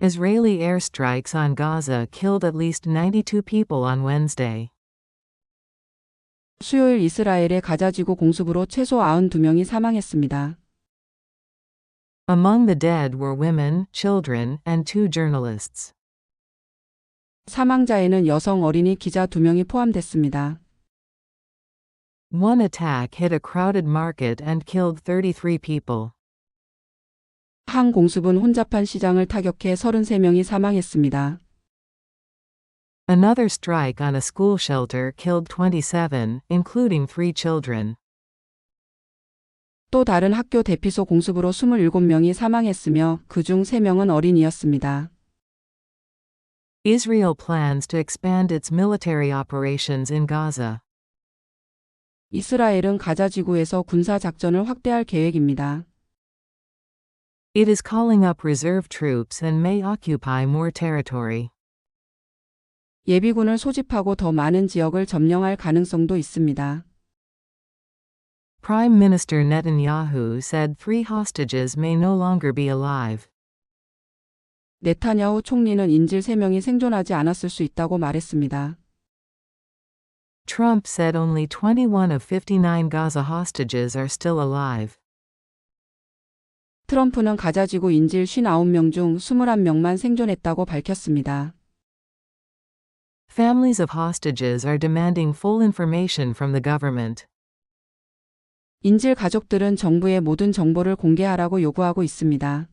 Israeli airstrikes on Gaza killed at least 92 people on Wednesday. 수요일 이스라엘의 가자지구 공습으로 최소 92명이 사망했습니다. Among the dead were women, children, and two journalists. 사망자에는 여성 어린이 기자 2명이 포함됐습니다. One attack hit a crowded market and killed 33 people. 한 공습은 혼잡한 시장을 타격해 33명이 사망했습니다. Another strike on a school shelter killed 27, including three children. 또 다른 학교 대피소 공습으로 27명이 사망했으며 그중 3명은 어린이였습니다. Israel plans to expand its military operations in Gaza. 이스라엘은 가자 지구에서 군사 작전을 확대할 계획입니다. It is calling up reserve troops and may occupy more territory. 예비군을 소집하고 더 많은 지역을 점령할 가능성도 있습니다. Prime Minister Netanyahu said three hostages may no longer be alive. 네타냐후 총리는 인질 3명이 생존하지 않았을 수 있다고 말했습니다. Trump said only 21 of 59 Gaza hostages are still alive. 트럼프는 가자지구 인질 59명 중 21명만 생존했다고 밝혔습니다. Families of hostages are demanding full information from the government. 인질 가족들은 정부의 모든 정보를 공개하라고 요구하고 있습니다.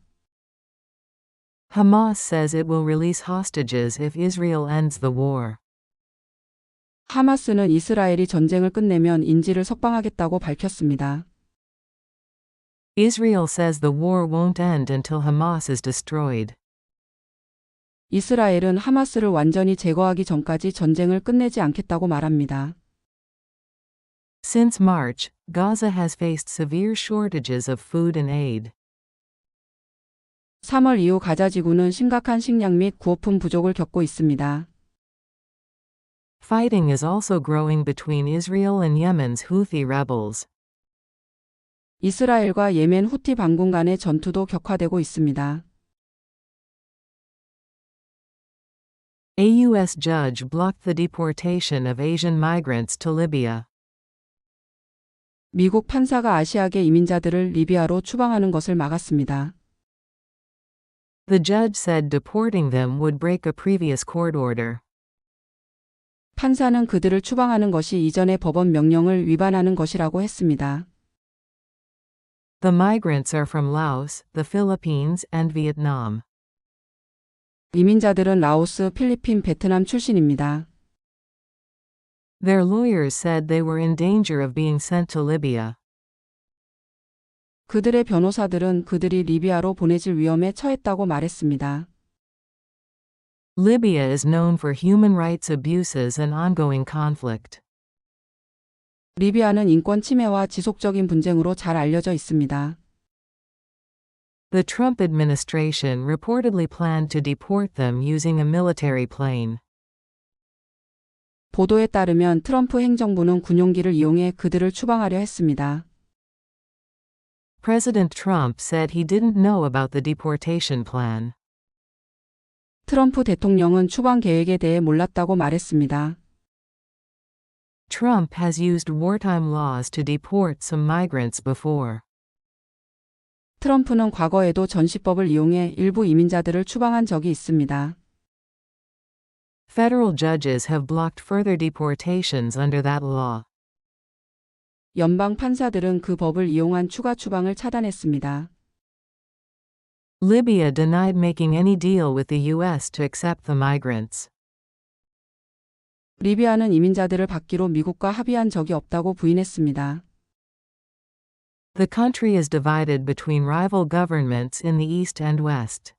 Hamas says it will release hostages if Israel ends the war. 하마스는 이스라엘이 전쟁을 끝내면 인질을 석방하겠다고 밝혔습니다. Israel says the war won't end until Hamas is destroyed. 이스라엘은 하마스를 완전히 제거하기 전까지 전쟁을 끝내지 않겠다고 말합니다. Since March, Gaza has faced severe shortages of food and aid. 3월 이후 가자지구는 심각한 식량 및 구호품 부족을 겪고 있습니다. Fighting is also growing between Israel and Yemen's Houthi rebels. 이스라엘과 예멘 후티 반군 간의 전투도 격화되고 있습니다. A U.S. judge blocked the deportation of Asian migrants to Libya. 미국 판사가 아시아계 이민자들을 리비아로 추방하는 것을 막았습니다. The judge said deporting them would break a previous court order. 판사는 그들을 추방하는 것이 이전의 법원 명령을 위반하는 것이라고 했습니다. The migrants are from Laos, the Philippines, and Vietnam. 이민자들은 라오스, 필리핀, 베트남 출신입니다. Their lawyers said they were in danger of being sent to Libya. 그들의 변호사들은 그들이 리비아로 보내질 위험에 처했다고 말했습니다. Libya is known for human rights abuses and ongoing conflict. 리비아는 인권 침해와 지속적인 분쟁으로 잘 알려져 있습니다. The Trump administration reportedly planned to deport them using a military plane. 보도에 따르면 트럼프 행정부는 군용기를 이용해 그들을 추방하려 했습니다. President Trump said he didn't know about the deportation plan. 트럼프 대통령은 추방 계획에 대해 몰랐다고 말했습니다. Trump has used wartime laws to deport some migrants before. 트럼프는 과거에도 전시법을 이용해 일부 이민자들을 추방한 적이 있습니다. Federal judges have blocked further deportations under that law. 연방 판사들은 그 법을 이용한 추가 추방을 차단했습니다. Libya denied making any deal with the U.S. to accept the migrants. 리비아는 이민자들을 받기로 미국과 합의한 적이 없다고 부인했습니다. The country is divided between rival governments in the East and West.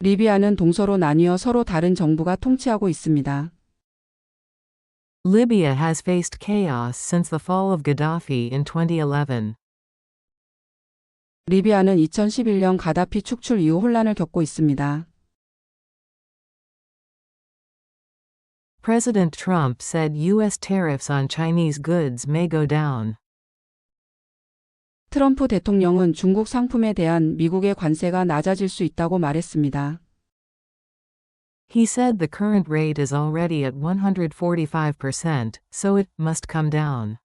리비아는 동서로 나뉘어 서로 다른 정부가 통치하고 있습니다. Libya has faced chaos since the fall of Gaddafi in 2011. 리비아는 2011년 가다피 축출 이후 혼란을 겪고 있습니다. President Trump said U.S. tariffs on Chinese goods may go down. 트럼프 대통령은 중국 상품에 대한 미국의 관세가 낮아질 수 있다고 말했습니다. He said the current rate is already at 145%, so it must come down.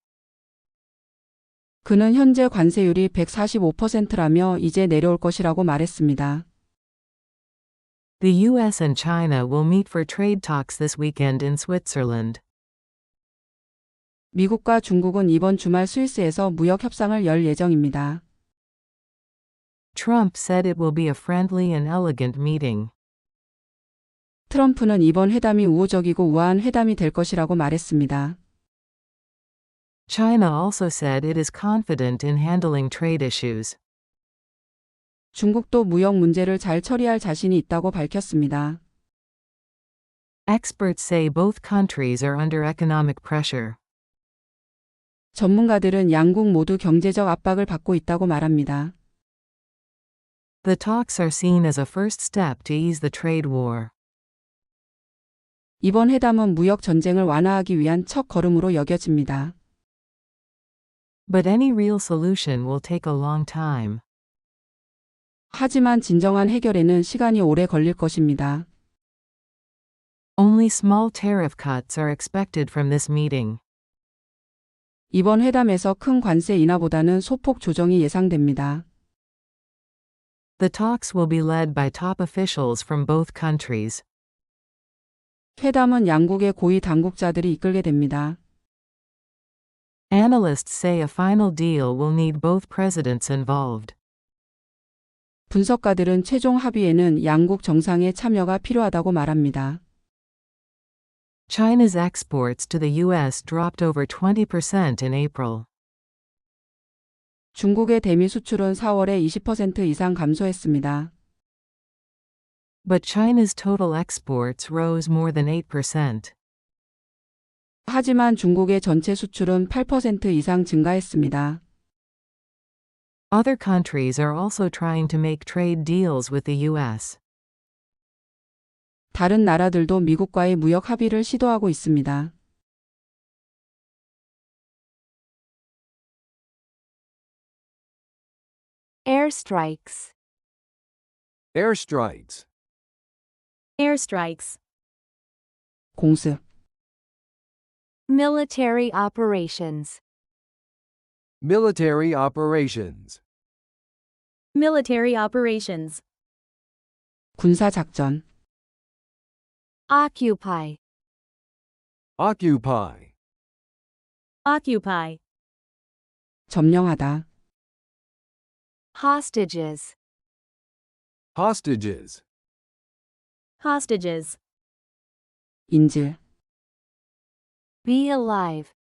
그는 현재 관세율이 145%라며 이제 내려올 것이라고 말했습니다. The US and China will meet for trade talks this weekend in Switzerland. 미국과 중국은 이번 주말 스위스에서 무역 협상을 열 예정입니다. Trump said it will be a friendly and elegant meeting. 트럼프는 이번 회담이 우호적이고 우아한 회담이 될 것이라고 말했습니다. China also said it is confident in handling trade issues. 중국도 무역 문제를 잘 처리할 자신이 있다고 밝혔습니다. Experts say both countries are under economic pressure. 전문가들은 양국 모두 경제적 압박을 받고 있다고 말합니다. The talks are seen as a first step to ease the trade war. 이번 회담은 무역 전쟁을 완화하기 위한 첫 걸음으로 여겨집니다. But any real solution will take a long time. 하지만 진정한 해결에는 시간이 오래 걸릴 것입니다. Only small tariff cuts are expected from this meeting. 이번 회담에서 큰 관세 인하보다는 소폭 조정이 예상됩니다. The talks will be led by top officials from both countries. 회담은 양국의 고위 당국자들이 이끌게 됩니다. Analysts say a final deal will need both presidents involved. 분석가들은 최종 합의에는 양국 정상의 참여가 필요하다고 말합니다. China's exports to the U.S. dropped over 20% in April. 중국의 대미 수출은 4월에 20% 이상 감소했습니다. But China's total exports rose more than 8%. 하지만 중국의 전체 수출은 8% 이상 증가했습니다. Other countries are also trying to make trade deals with the U.S. 다른 나라들도 미국과의 무역 합의를 시도하고 있습니다. Airstrikes. Airstrikes. Airstrikes. 공습, Military operations. Military operations. Military operations. 군사작전, Occupy. Occupy. Occupy. 점령하다, Hostages. Hostages. Hostages. 인질, Be alive.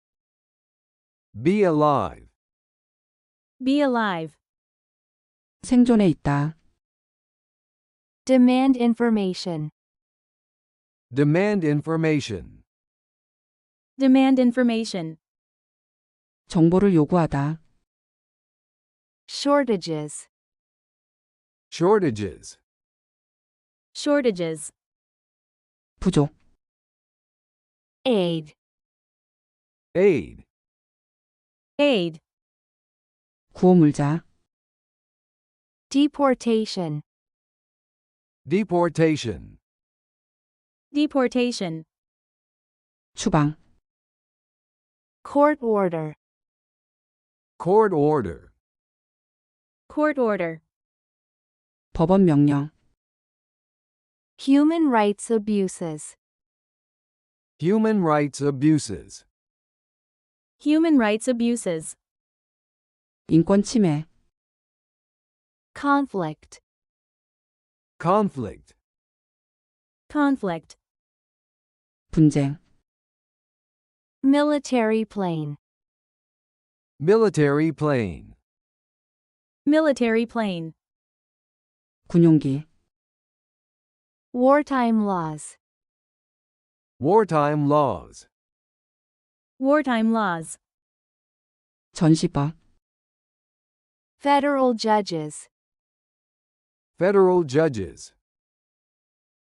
Be alive. Be alive. 생존해 있다, Demand information. Demand information. Demand information. 정보를 요구하다, Shortages. Shortages. Shortages. 부족, Aid. Aid. Aid. 구호물자, Deportation. Deportation. Deportation. 추방, Court order. Court order. Court order. 법원 명령, Human rights abuses. Human rights abuses. Human rights abuses. 인권 침해, Conflict. Conflict. Conflict. 분쟁, Military plane. Military plane. Military plane. 군용기, Wartime laws. Wartime laws. Wartime laws. 전시법, Federal judges. Federal judges.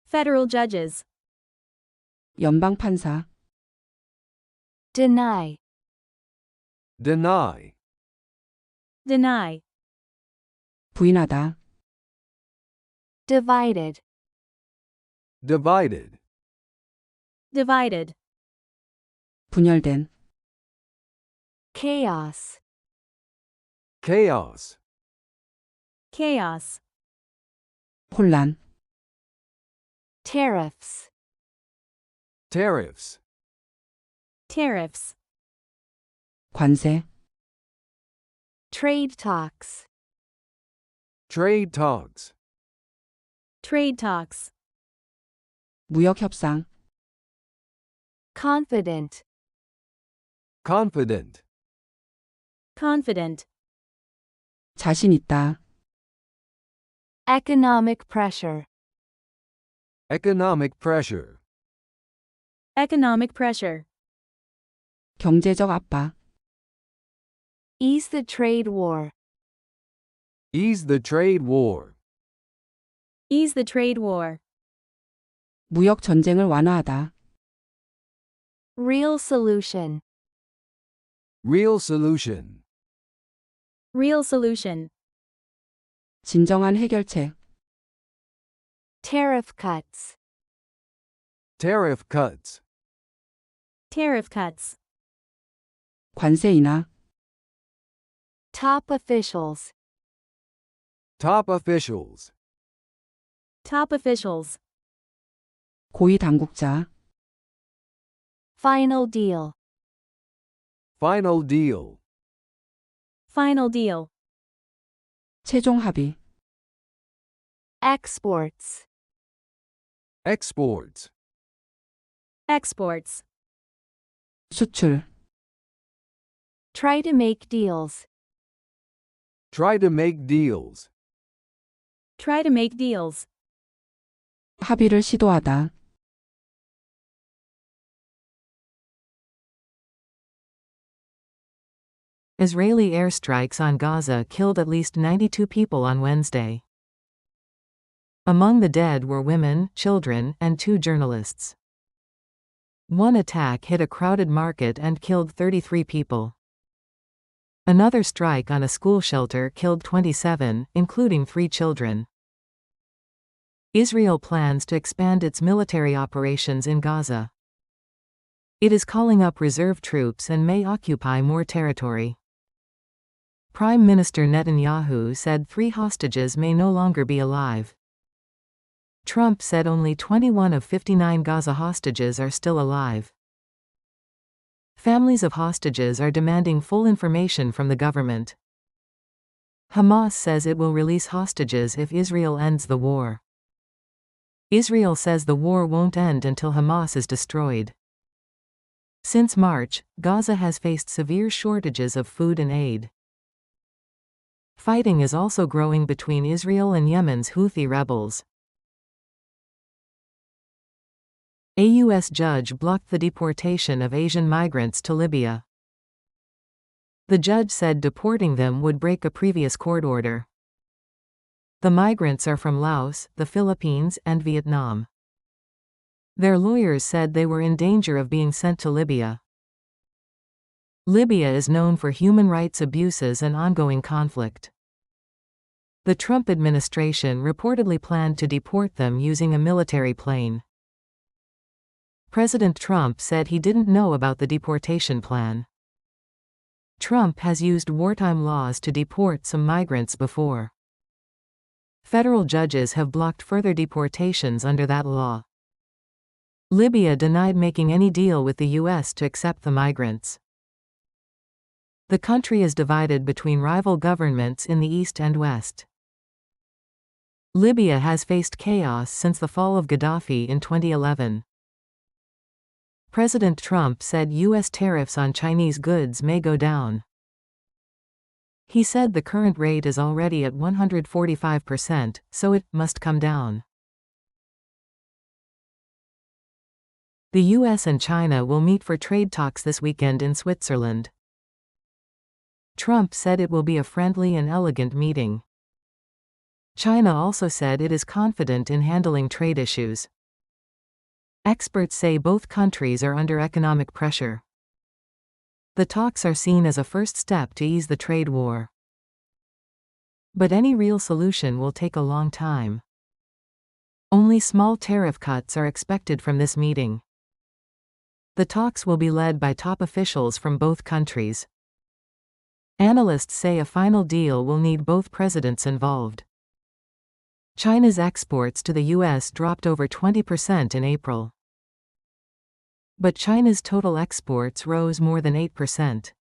Federal judges. 연방판사, Deny. Deny. Deny. 부인하다, Divided. divided, Divided. 분열된, Chaos. chaos, Chaos. 혼란, Tariffs. tariffs, Tariffs. 관세, Trade talks. trade talks, Trade talks. 무역 협상, Confident. confident, Confident. 자신 있다, Economic pressure. economic pressure, Economic pressure. 경제적 압박, Ease the trade war. ease the trade war, Ease the trade war. 무역 전쟁을 완화하다, Real solution. real solution, Real solution. 진정한 해결책, Tariff cuts. tariff cuts, Tariff cuts. 관세 인하, Top officials. top officials, Top officials. 고위 당국자, Final deal. final deal, Final deal. 최종 합의, Exports. exports, Exports. 수출, Try to make deals. try to make deals, Try to make deals. 합의를 시도하다, Israeli airstrikes on Gaza killed at least 92 people on Wednesday. Among the dead were women, children, and two journalists. One attack hit a crowded market and killed 33 people. Another strike on a school shelter killed 27, including three children. Israel plans to expand its military operations in Gaza. It is calling up reserve troops and may occupy more territory. Prime Minister Netanyahu said three hostages may no longer be alive. Trump said only 21 of 59 Gaza hostages are still alive. Families of hostages are demanding full information from the government. Hamas says it will release hostages if Israel ends the war. Israel says the war won't end until Hamas is destroyed. Since March, Gaza has faced severe shortages of food and aid. Fighting is also growing between Israel and Yemen's Houthi rebels. A U.S. judge blocked the deportation of Asian migrants to Libya. The judge said deporting them would break a previous court order. The migrants are from Laos, the Philippines, and Vietnam. Their lawyers said they were in danger of being sent to Libya. Libya is known for human rights abuses and ongoing conflict. The Trump administration reportedly planned to deport them using a military plane. President Trump said he didn't know about the deportation plan. Trump has used wartime laws to deport some migrants before. Federal judges have blocked further deportations under that law. Libya denied making any deal with the U.S. to accept the migrants. The country is divided between rival governments in the east and west. Libya has faced chaos since the fall of Gaddafi in 2011. President Trump said U.S. tariffs on Chinese goods may go down. He said the current rate is already at 145%, so it must come down. The U.S. and China will meet for trade talks this weekend in Switzerland. Trump said it will be a friendly and elegant meeting. China also said it is confident in handling trade issues. Experts say both countries are under economic pressure. The talks are seen as a first step to ease the trade war. But any real solution will take a long time. Only small tariff cuts are expected from this meeting. The talks will be led by top officials from both countries. Analysts say a final deal will need both presidents involved. China's exports to the U.S. dropped over 20% in April. But China's total exports rose more than 8%.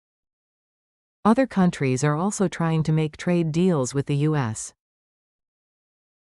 Other countries are also trying to make trade deals with the U.S.